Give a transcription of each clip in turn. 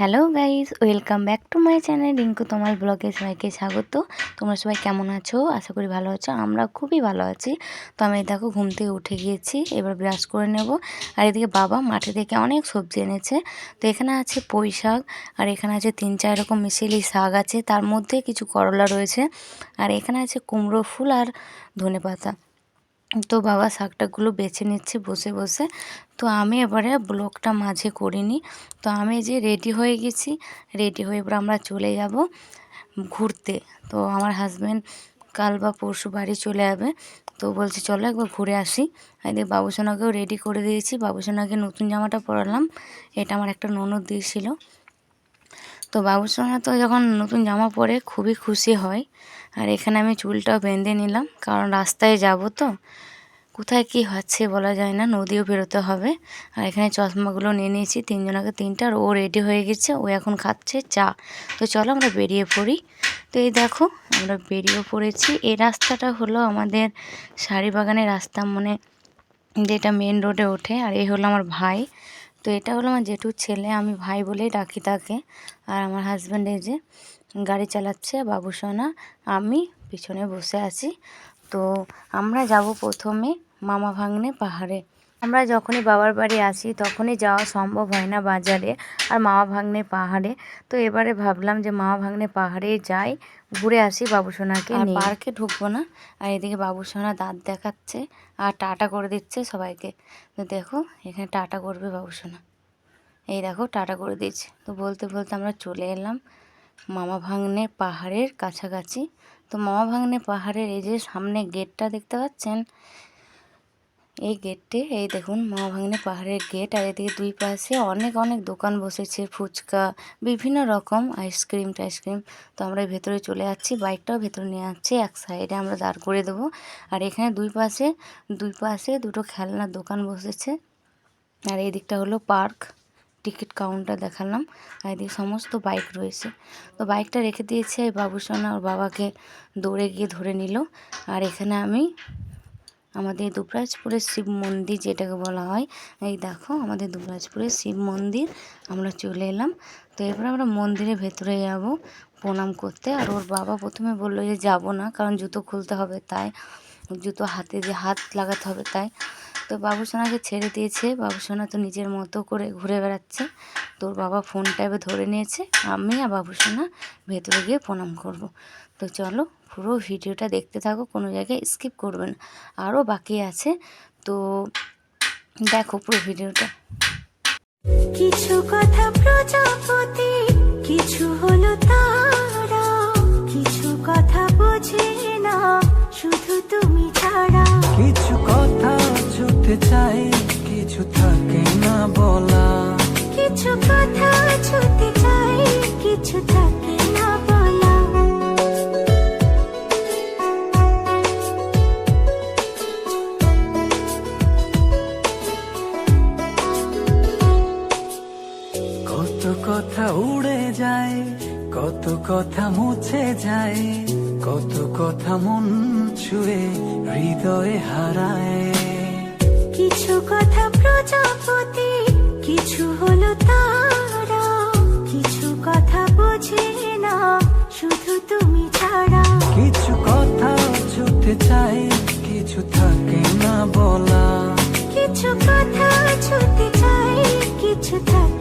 Hello guys, welcome back to my channel Rinku তোমার ব্লগে সবাইকে স্বাগত। তোমরা সবাই কেমন আছো? আশা করি ভালো আছো, আমরা খুবই ভালো আছি। তো আমি দেখো ঘুম থেকে উঠে গিয়েছি, এবার ব্রাশ করে নেব। আর এদিকে বাবা মাঠে থেকে অনেক সবজি এনেছে। তো এখানে আছে পুঁই শাক, আর এখানে আছে তিন চার রকম মিশেলি শাক আছে। তার মধ্যে কিছু করলা রয়েছে, আর এখানে আছে কুমড়ো ফুল আর ধনে পাতা তো বাবা শাকটাগুলো বেছে নিচ্ছে বসে বসে। তো আমি এবারে ব্লগটা মাঝে করিনি। তো আমি যে রেডি হয়ে গেছি। রেডি হয়ে এবার আমরা চলে যাব ঘুরতে। তো আমার হাজব্যান্ড কাল বা পরশু বাড়ি চলে যাবে। তো বলছে, চলো একবার ঘুরে আসি। এদিকে বাবুসোনাকেও রেডি করে দিয়েছি। বাবুসোনাকে নতুন জামাটা পরালাম। এটা আমার একটা ননদ দিয়েছিল। তো বাবুসোনা তো যখন নতুন জামা পরে খুবই খুশি হয়। আর এখানে আমি চুলটাও বেঁধে নিলাম, কারণ রাস্তায় যাব তো। কোথায় কি হচ্ছে বলা যায় না, নদীও বেরোতে হবে। আর এখানে চশমাগুলো নিয়ে নিয়েছি, তিনজনকে তিনটা, আর ও রেডি হয়ে গেছে, ও এখন খাচ্ছে চা। তো চলো আমরা বেরিয়ে পড়ি। তো এই দেখো, আমরা বেরিয়ে পড়েছি। এই রাস্তাটা হলো আমাদের শাড়ি বাগানের রাস্তা মানে যেটা মেন রোডে ওঠে, আর এই হলো আমার ভাই। তো এটা হলো আমার জেঠুর ছেলে, আমি ভাই বলেই ডাকি তাকে, আর আমার হাজব্যান্ড এই যে। গাড়ি চালাচ্ছে বাবুসোনা আমি পিছনে বসে আছি। তো আমরা যাব প্রথমে মামা ভাগ্নে পাহাড়ে। আমরা যখনই বাবার বাড়ি আসি তখনই যাওয়া সম্ভব হয় না বাজারে আর মামা ভাগ্নে পাহাড়ে। তো এবারে ভাবলাম যে মামা ভাগ্নে পাহাড়ে যাই ঘুরে আসি বাবুসোনাকে আর পার্কে ঢুকবো না। আর এদিকে বাবুসোনা দাঁত দেখাচ্ছে আর টাটা করে দিচ্ছে সবাইকে। তো দেখো এখানে টাটা করবে বাবুসোনা এই দেখো টাটা করে দিচ্ছে তো বলতে বলতে আমরা চলে এলাম। মামা ভাগ্নে পাহাড়ের কাছাকাছি। তো মামা ভাগ্নে পাহাড়ের এই যে সামনে গেটটা দেখতে পাচ্ছেন? এই গেটটি এই দেখুন মামা ভাগ্নে পাহাড়ের গেট আর এদিকে দুই পাশে অনেক অনেক দোকান বসেছে, ফুচকা, বিভিন্ন রকম আইসক্রিম টাইসক্রিম। তো আমরা ভেতরে চলে যাচ্ছি, বাইকটাও ভেতরে নিয়ে যাচ্ছি, এক সাইডে আমরা দাঁড় করে দেবো। আর এখানে দুই পাশে দুই পাশে দুটো খেলনার দোকান বসেছে। আর এই দিকটা হলো পার্ক। টিকিট কাউন্টার দেখালাম আর এদিকে সমস্ত বাইক রয়েছে। তো বাইকটা রেখে দিয়েছে এই বাবুসোনা, ওর বাবাকে দৌড়ে গিয়ে ধরে নিল। আর এখানে আমি আমাদের দুবরাজপুরের শিব মন্দির যেটাকে বলা হয়, এই দেখো আমাদের দুবরাজপুরের শিব মন্দির, আমরা চলে এলাম। তো এরপর আমরা মন্দিরের ভেতরে যাব প্রণাম করতে। আর ওর বাবা প্রথমে বলল যে যাব না, কারণ জুতো খুলতে হবে তাই, জুতো হাতে যে হাত লাগাতে হবে তাই। তো বাবুসোনাকে ছেড়ে দিয়েছে। বাবুসোনা তো নিজের মতো করে ঘুরে বেড়াচ্ছে। তোর বাবা ফোনটা এবার ধরে নিয়েছে। আমি আর বাবুসোনা ভেতরে গিয়ে প্রণাম করব। তো চলো পুরো ভিডিওটা দেখতে থাকো, কোনো জায়গায় স্কিপ করবে না। আরও বাকি আছে। তো দেখো পুরো ভিডিওটা। কিছু কথা প্রজাপতি, কিছু কিছু থাকে না বলা। কিছু কথা ছুতে চাই কিছু থাকে না বলা। কত কথা উড়ে যায় কত কথা মুছে যায় কত কথা মন ছুঁয়ে হৃদয়ে হারায়। কিছু কথা প্রজাপতি কিছু হলো তারা কিছু কথা বোঝে না শুধু তুমি ছাড়া। কিছু কথা ছুটে চাই কিছু থাকে না বলা। কিছু কথা ছুটে চাই কিছু থাকে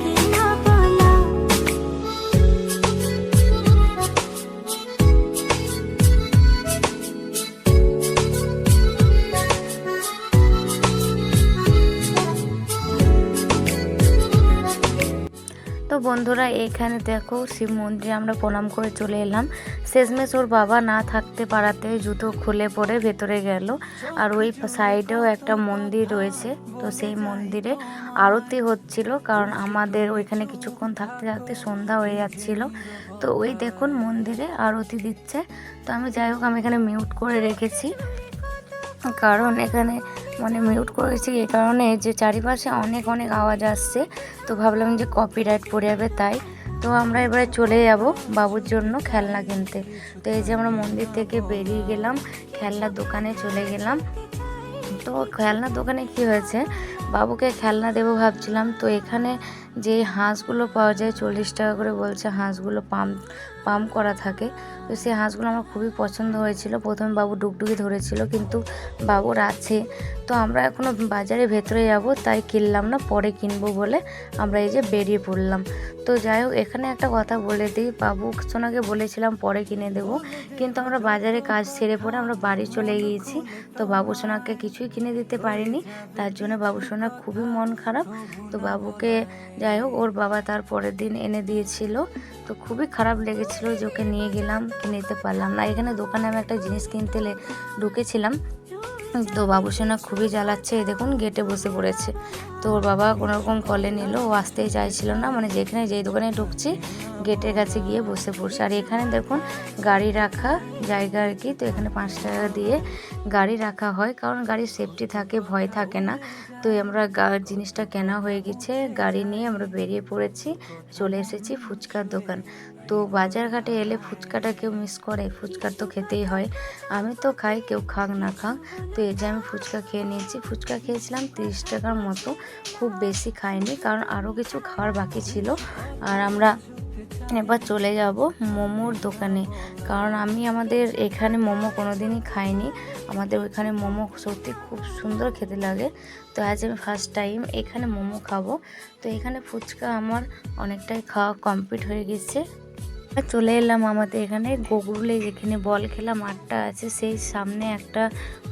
বন্ধুরা, এখানে দেখো শিব মন্দিরে আমরা প্রণাম করে চলে এলাম। শেষমেশ ওর বাবা না থাকতে পারাতে জুতো খুলে পড়ে ভেতরে গেল। আর ওই সাইডেও একটা মন্দির রয়েছে, তো সেই মন্দিরে আরতি হচ্ছিল, কারণ আমাদের ওইখানে কিছুক্ষণ থাকতে থাকতে সন্ধ্যা হয়ে যাচ্ছিল। তো ওই দেখুন মন্দিরে আরতি দিচ্ছে। তো আমি যাই হোক, আমি এখানে মিউট করে রেখেছি। কারণ এখানে মানে মিউট করেছি এই কারণে যে চারিপাশে অনেক অনেক আওয়াজ আসছে। তো ভাবলাম যে কপিরাইট পড়ে যাবে তাই। তো আমরা এবারে চলে যাব বাবুর জন্য খেলনা কিনতে। তো এই যে আমরা মন্দির থেকে বেরিয়ে গেলাম, খেলনার দোকানে চলে গেলাম। তো খেলনার দোকানে কি হয়েছে? বাবুকে খেলনা দেবো ভাবছিলাম। তো এখানে যে হাঁসগুলো পাওয়া যায় চল্লিশ টাকা করে বলছে, হাঁসগুলো পাম্প পাম্প করা থাকে। তো সেই হাঁসগুলো আমার খুবই পছন্দ হয়েছিল। প্রথমে বাবু ডুগডুগি ধরেছিল, কিন্তু বাবুর আছে তো আমরা এখনও বাজারে ভেতরে যাব, তাই কিনলাম না, পরে কিনবো বলে আমরা এই যে বেরিয়ে পড়লাম। তো যাই হোক, এখানে একটা কথা বলে দিই। বাবু সোনাকে বলেছিলাম পরে কিনে দেব, কিন্তু আমরা বাজারে কাজ সেরে পরে আমরা বাড়ি চলে গিয়েছি। তো বাবু সোনাকে কিছুই কিনে দিতে পারিনি, তার জন্য বাবু সোনা খুবই মন খারাপ। তো বাবুকে যাই হোক, ওর বাবা তার পরের দিন এনে দিয়েছিল। তো খুবই খারাপ লেগেছিল যে ওকে নিয়ে গেলাম কিনে দিতে পারলাম না। এখানে দোকানে আমি একটা জিনিস কিনতে ঢুকেছিলাম। তো বাবু সোনা খুবই জ্বালাচ্ছে। দেখুন, গেটে বসে পড়েছে। তো ওর বাবা কোনোরকম কলে নিল, ও আসতেই চাইছিল না। মানে যেখানে যেই দোকানে ঢুকছি, গেটের কাছে গিয়ে বসে পড়ছে। আর এখানে দেখুন, গাড়ি রাখা জায়গা আর কি। তো এখানে পাঁচ টাকা দিয়ে গাড়ি রাখা হয়। কারণ গাড়ির সেফটি থাকে, ভয় থাকে না। তো আমরা জিনিসটা কেনা হয়ে গেছে। গাড়ি নিয়ে আমরা বেরিয়ে পড়েছি, চলে এসেছি ফুচকার দোকান। তো বাজারঘাটে এলে ফুচকাটা কেউ মিস করে ফুচকা তো খেতেই হয়। আমি তো খাই, কেউ খাক না খাক। তো এই যে আমি ফুচকা খেয়ে নিয়েছি। ফুচকা খেয়েছিলাম তিরিশ টাকার মতো। খুব বেশি খাইনি, কারণ আরও কিছু খাওয়ার বাকি ছিল। আর আমরা এবার চলে যাব মোমোর দোকানে। কারণ আমি আমাদের এখানে মোমো কোনোদিনই খাইনি। আমাদের ওইখানে মোমো সত্যি খুব সুন্দর খেতে লাগে। তো আজ আমি ফার্স্ট টাইম এখানে মোমো খাব। তো এখানে ফুচকা আমার অনেকটাই খাওয়া কমপ্লিট হয়ে গেছে। চলে এলাম আমাদের এখানে। গোগরুলে যেখানে বল খেলা মাঠটা আছে, সেই সামনে একটা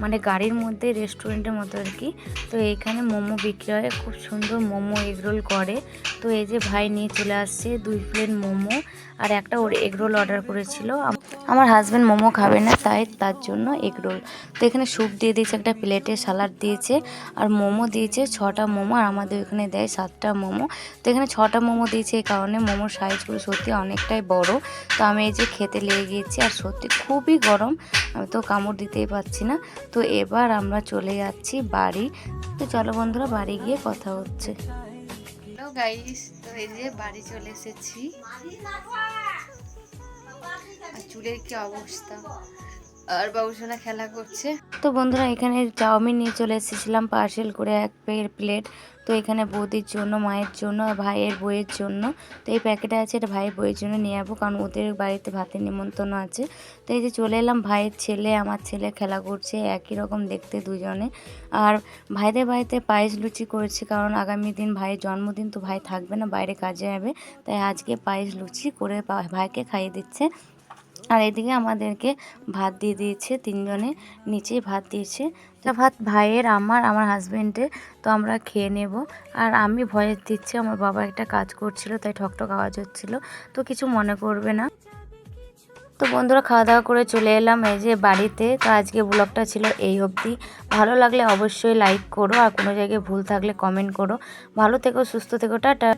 মানে গাড়ির মধ্যে রেস্টুরেন্টের মতো আর কি। তো এইখানে মোমো বিক্রি হয়, খুব সুন্দর মোমো এগরোল করে। তো এই যে ভাই নিয়ে চলে আসছে দুই প্লেট মোমো, আর একটা ওর এগরোল অর্ডার করেছিল। আমার হাজব্যান্ড মোমো খাবে না, তাই তার জন্য এগ রোল তো এখানে স্যুপ দিয়ে দিয়েছে, একটা প্লেটে সালাড দিয়েছে, আর মোমো দিয়েছে ছটা মোমো, আর আমাদের ওখানে দেয় সাতটা মোমো। তো এখানে ছটা মোমো দিয়েছে এই কারণে মোমোর সাইজগুলো সত্যি অনেকটাই বড়। তো আমি এই যে খেতে লেগে গিয়েছি আর সত্যি খুবই গরম, আমি তো কামড় দিতেই পারছি না। তো এবার আমরা চলে যাচ্ছি বাড়ি। তো চলো বন্ধুরা, বাড়ি গিয়ে কথা হচ্ছে। তো এই যে বাড়ি চলে এসেছি। আর চুলের কি অবস্থা? আর বাবুসোনা খেলা করছে? তো বন্ধুরা, এখানে চাউমিন নিয়ে চলে এসেছিলাম পার্সেল করে এক প্লেট তো এখানে বৌদির জন্য, মায়ের জন্য, ভাইয়ের বইয়ের জন্য। তো এই প্যাকেটে আছে, এটা ভাইয়ের বইয়ের জন্য নিয়ে যাব কারণ ওদের বাড়িতে ভাতের নিমন্ত্রণ আছে। তো এই যে চলে এলাম, ভাইয়ের ছেলে, আমার ছেলে খেলা করছে একই রকম দেখতে দুজনে। আর ভাইদের বাড়িতে পায়েস লুচি করেছি, কারণ আগামী দিন ভাইয়ের জন্মদিন, তো ভাই থাকবে না, বাইরে কাজে যাবে। তাই আজকে পায়েস লুচি করে ভাইকে খাইয়ে দিচ্ছে। আর এদিকে আমাদেরকে ভাত দিয়ে দিয়েছে তিনজনে নিচেই ভাত দিয়েছে। তা ভাত ভাইয়ের, আমার আমার হাজবেন্ডের তো আমরা খেয়ে নেব। আর আমি ভয়েস দিচ্ছি, আমার বাবা একটা কাজ করছিল, তাই ঠকঠক আওয়াজ হচ্ছিল। তো কিছু মনে করবে না। তো বন্ধুরা, খাওয়া দাওয়া করে চলে এলাম এই যে বাড়িতে। তো আজকে ব্লগটা ছিল এই অবধি। ভালো লাগলে অবশ্যই লাইক করো, আর কোনো জায়গায় ভুল থাকলে কমেন্ট করো। ভালো থেকো, সুস্থ থেকো, টাটা।